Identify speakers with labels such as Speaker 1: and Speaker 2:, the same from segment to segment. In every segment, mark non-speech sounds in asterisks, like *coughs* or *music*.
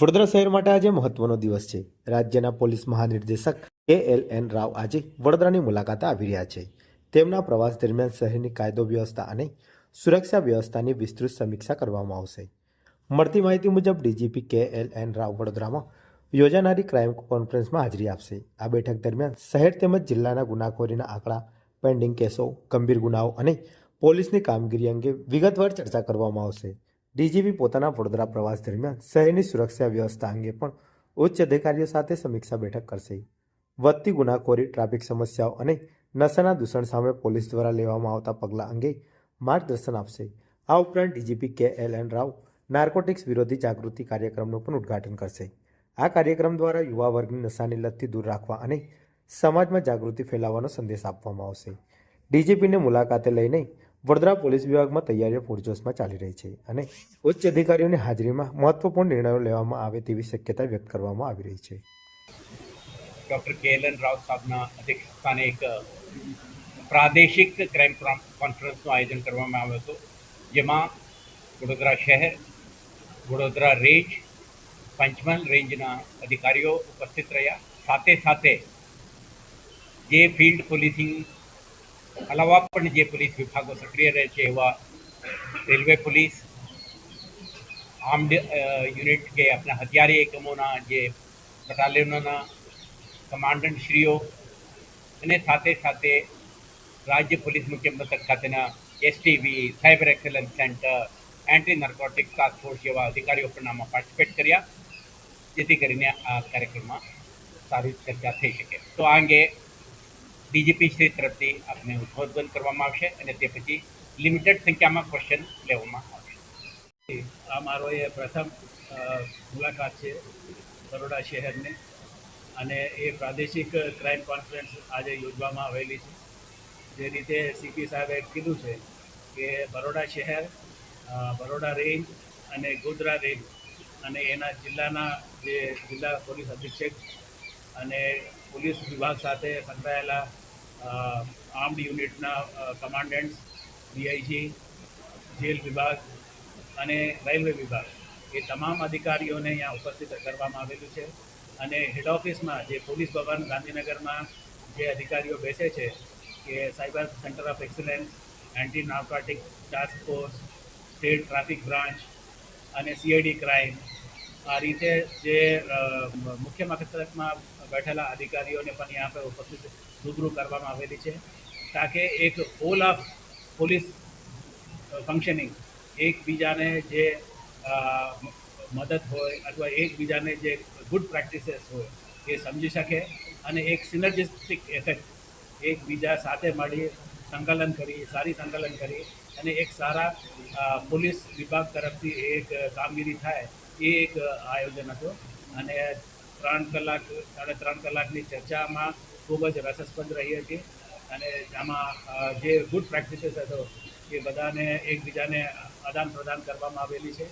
Speaker 1: વડોદરા શહેર માટે આજે મહત્વનો દિવસ છે. રાજ્યના પોલીસ મહાનિર્દેશક કે એલ એન રાવ આજે વડોદરાની મુલાકાતે આવી રહ્યા છે. તેમના પ્રવાસ દરમિયાન શહેરની કાયદો વ્યવસ્થા અને સુરક્ષા વ્યવસ્થાની વિસ્તૃત સમીક્ષા કરવામાં આવશે. મળતી માહિતી મુજબ ડીજીપી કે એલ એન રાવ વડોદરામાં યોજાનારી ક્રાઇમ કોન્ફરન્સમાં હાજરી આપશે. આ બેઠક દરમિયાન શહેર તેમજ જિલ્લાના ગુનાખોરીના આંકડા, પેન્ડિંગ કેસો, ગંભીર ગુનાઓ અને પોલીસની કામગીરી અંગે વિગતવાર ચર્ચા કરવામાં આવશે. ડીજીપી પોતાના વડોદરા પ્રવાસ દરમિયાન શહેરની સુરક્ષા વ્યવસ્થા અંગે પણ ઉચ્ચ અધિકારીઓ સાથે સમીક્ષા બેઠક કરશે. વધતી ગુનાખોરી, ટ્રાફિક સમસ્યાઓ અને નશાના દૂષણ સામે પોલીસ દ્વારા લેવામાં આવતા પગલાં અંગે માર્ગદર્શન આપશે. આ ઉપરાંત ડીજીપી કે એલ એન રાવ નાર્કોટિક્સ વિરોધી જાગૃતિ કાર્યક્રમનું પણ ઉદ્ઘાટન કરશે. આ કાર્યક્રમ દ્વારા યુવા વર્ગની નશાની લતથી દૂર રાખવા અને સમાજમાં જાગૃતિ ફેલાવવાનો સંદેશ આપવામાં આવશે. ડીજીપીને મુલાકાતે લઈને વડોદરા પોલીસ વિભાગમાં તૈયારીઓ પૂરજોશમાં ચાલી રહી છે અને ઉચ્ચ અધિકારીઓની હાજરીમાં મહત્વપૂર્ણ નિર્ણયો લેવામાં આવે તેવી શક્યતા વ્યક્ત કરવામાં આવી રહી છે.
Speaker 2: ડૉક્ટર કે એલ એન રાવ સાહેબના અધ્યક્ષસ્થાને એક પ્રાદેશિક ક્રાઇમ કોન્ફરન્સનું આયોજન કરવામાં આવ્યું હતું, જેમાં વડોદરા શહેર, વડોદરા રેન્જ, પંચમહાલ રેન્જના અધિકારીઓ ઉપસ્થિત રહ્યા. સાથે સાથે જે ફિલ્ડ પોલીસિંગ અલાવા પણ જે પોલીસ વિભાગો સક્રિય રહે છે એવા રેલવે પોલીસ, આર્મ્ડ યુનિટ કે આપણા હથિયારી એકમોના જે બટાલિયનોના કમાન્ડન્ટશ્રીઓ અને સાથે સાથે રાજ્ય પોલીસ મુખ્ય મથક ખાતેના STV cyber excellence centre anti narcotic task જેવા અધિકારીઓ પણ આમાં પાર્ટિસિપેટ કર્યા, જેથી કરીને આ કાર્યક્રમમાં સારી ચર્ચા થઈ શકે. તો આ અંગે ડીજીપી શ્રી તરફથી આપને ઉદ્બોધન કરવામાં આવશે અને તે પછી લિમિટેડ સંખ્યામાં ક્વેશ્ચન લેવામાં આવશે.
Speaker 3: આ મારો એ પ્રથમ મુલાકાત છે બરોડા શહેરને અને એ પ્રાદેશિક ક્રાઇમ કોન્ફરન્સ આજે યોજવામાં આવેલી છે. જે રીતે સીપી સાહેબે કીધું છે કે બરોડા શહેર બરોડા રેન્જ અને ગોધરા રેન્જ અને એના જિલ્લાના જે જિલ્લા પોલીસ અધિક્ષક અને પોલીસ વિભાગ સાથે સંકળાયેલા આર્મ્ડ યુનિટના કમાન્ડન્ટ્સ, ડીઆઈજી, જેલ વિભાગ અને રેલવે વિભાગ એ તમામ અધિકારીઓને અહીંયા ઉપસ્થિત કરવામાં આવેલું છે. અને હેડ ઓફિસમાં જે પોલીસ ભવન ગાંધીનગરમાં જે અધિકારીઓ બેસે છે કે cyber centre of excellence, anti narcotic task force, state traffic branch અને સીઆઈડી ક્રાઇમ આ રીતે જે મુખ્ય મથકમાં બેઠેલા અધિકારીઓને પણ यहाँ પર ઉપસ્થિત રૂબરૂ કરવામાં આવેલી છે, તાકે એક હોલ ઓફ પોલીસ ફંક્શનિંગ એકબીજાને જે મદદ હોય અથવા એકબીજાને જે ગુડ પ્રેક્ટિસીસ હોય એ સમજી શકે અને એક સિનર્જિસ્ટિક ઇફેક્ટ એકબીજા સાથે મળી સંકલન કરી, સારી સંકલન કરી અને એક સારા પોલીસ વિભાગ તરફથી એક કામગીરી થાય એ એક આયોજન હતું અને ત્રણ કલાક, સાડા ત્રણ કલાકની ચર્ચામાં ખૂબ જ રસસ્પદ રહી હતી. અને આમાં જે ગુડ પ્રેક્ટિસીસ હતો, એ બધાને એકબીજાને આદાન પ્રદાન કરવામાં આવેલી છે.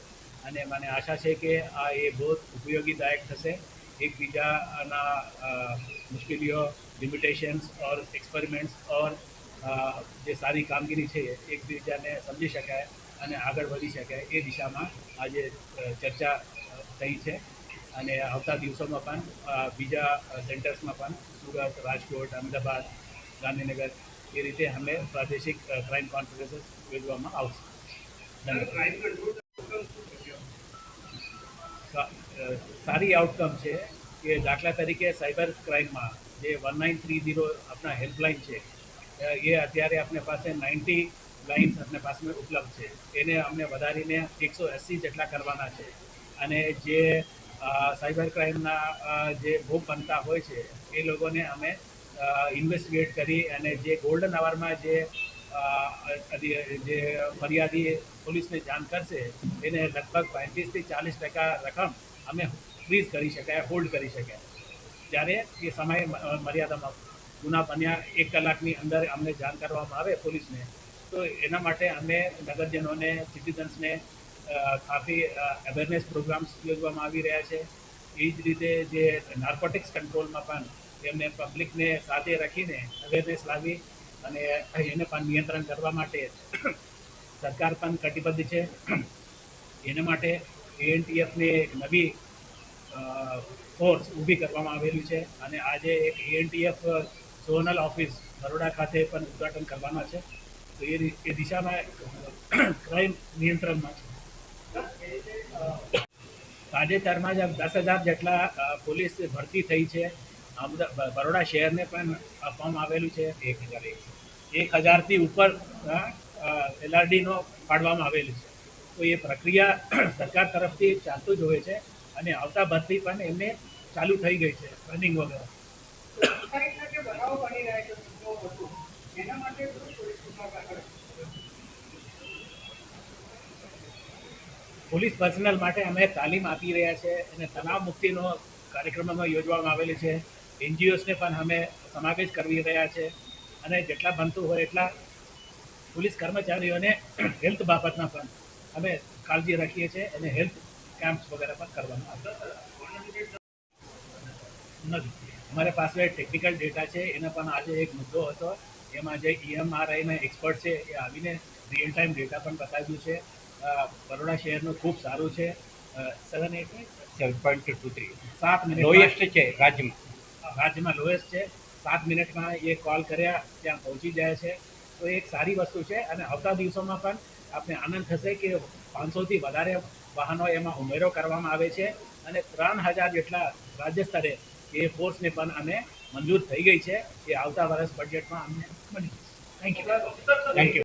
Speaker 3: અને મને આશા છે કે આ એ બહુ ઉપયોગીદાયક થશે. એકબીજાના મુશ્કેલીઓ લિમિટેશન્સ ઓર એક્સપેરિમેન્ટ્સ ઓર જે સારી કામગીરી છે, એકબીજાને સમજી શકાય અને આગળ વધી શકાય એ દિશામાં આજે ચર્ચા થઈ છે. અને આવતા દિવસોમાં પણ બીજા સેન્ટર્સમાં પણ, સુરત, રાજકોટ, અમદાવાદ, ગાંધીનગર, એ રીતે અમે પ્રાદેશિક ક્રાઇમ કોન્ફરન્સીસ યોજવામાં આવશે. સારી આઉટકમ છે કે દાખલા તરીકે સાયબર ક્રાઇમમાં જે વન નાઇન થ્રી ઝીરો આપણા હેલ્પલાઇન છે એ અત્યારે આપણી પાસે નાઇન્ટી લાઇન્સ આપણી પાસે ઉપલબ્ધ છે. એને અમને વધારીને એકસો એંસી જેટલા કરવાના છે. અને જે સાયબર ક્રાઇમના જે ભોગ બનતા હોય છે, એ લોકોને અમે ઇન્વેસ્ટિગેટ કરી અને જે ગોલ્ડન આવરમાં જે જે ફરિયાદી પોલીસને જાણ કરશે, એને લગભગ પાંત્રીસથી ચાલીસ ટકા રકમ અમે ફ્રીઝ કરી શકાય હોલ્ડ કરી શકાય. જ્યારે એ સમય મર્યાદામાં ગુના બન્યા, એક કલાકની અંદર અમને જાણ કરવામાં આવે પોલીસને, તો એના માટે અમે નગરજનોને સિટીઝન્સને કાફી અવેરનેસ પ્રોગ્રામ્સ યોજવામાં આવી રહ્યા છે. એ જ રીતે જે નાર્કોટિક્સ કંટ્રોલમાં પણ એમને પબ્લિકને સાથે રાખીને અવેરનેસ લાવી અને એને પણ નિયંત્રણ કરવા માટે *coughs* સરકાર પણ કટિબદ્ધ છે. *coughs* એના માટે એએનટીએફની એક નવી ફોર્સ ઊભી કરવામાં આવેલી છે અને આજે એક એએનટીએફ ઝોનલ ઓફિસ બરોડા ખાતે પણ ઉદ્ઘાટન કરવાના છે. તો એ દિશામાં ક્રાઇમ *coughs* નિયંત્રણમાં છે. તાજેતરમાં જ દસ હજાર જેટલા પોલીસ ભરતી થઈ છે. બરોડા શહેરને પણ આપવામાં આવેલું છે.
Speaker 2: એક હજાર એક.
Speaker 3: એક હજારથી ઉપર એલઆરડીનો ફાળવામાં આવેલું છે. તો એ પ્રક્રિયા *clears throat* સરકાર તરફથી ચાલતું જ હોય છે અને આવતા ભરતી પણ એમને ચાલુ થઈ ગઈ છે, રનિંગ વગેરે. પોલીસ પર્સનલ માટે અમે તાલીમ આપી રહ્યા છે અને તણાવ મુક્તિનો કાર્યક્રમમાં યોજવામાં આવેલી છે. એનજીઓસને પણ અમે સમાવેશ કરવી રહ્યા છે અને જેટલા બનતું હોય એટલા પોલીસ કર્મચારીઓને હેલ્થ બાબતના પણ અમે કાળજી રાખીએ છીએ અને હેલ્થ કેમ્પ્સ વગેરે પણ કરવામાં આવે નથી. અમારી પાસે ટેકનિકલ ડેટા છે, એનો પણ આજે એક મુદ્દો હતો. એમાં જે ઈએમઆરઆઈના એક્સપર્ટ છે, એ આવીને રિયલ ટાઈમ ડેટા પણ બતાવ્યું છે. બરોડા શહેરનું ખૂબ સારું છે. Seven eight
Speaker 2: seven point two three
Speaker 3: સાત મિનિટ
Speaker 2: લોએસ્ટ છે રાજ્યમાં.
Speaker 3: રાજ્યમાં લોએસ્ટ છે. સાત મિનિટમાં એ કોલ કર્યા ત્યાં પહોંચી જાય છે. તો એક સારી વસ્તુ છે અને આવતા દિવસોમાં પણ આપણે આનંદ થશે કે પાંચસોથી વધારે વાહનો એમાં ઉમેરો કરવામાં આવે છે અને ત્રણ હજાર જેટલા રાજ્ય સ્તરે એ ફોર્સને પણ અમે મંજૂર થઈ ગઈ છે એ આવતા વર્ષ બજેટમાં અમને મળી થેન્ક યુ
Speaker 2: થેન્ક યુ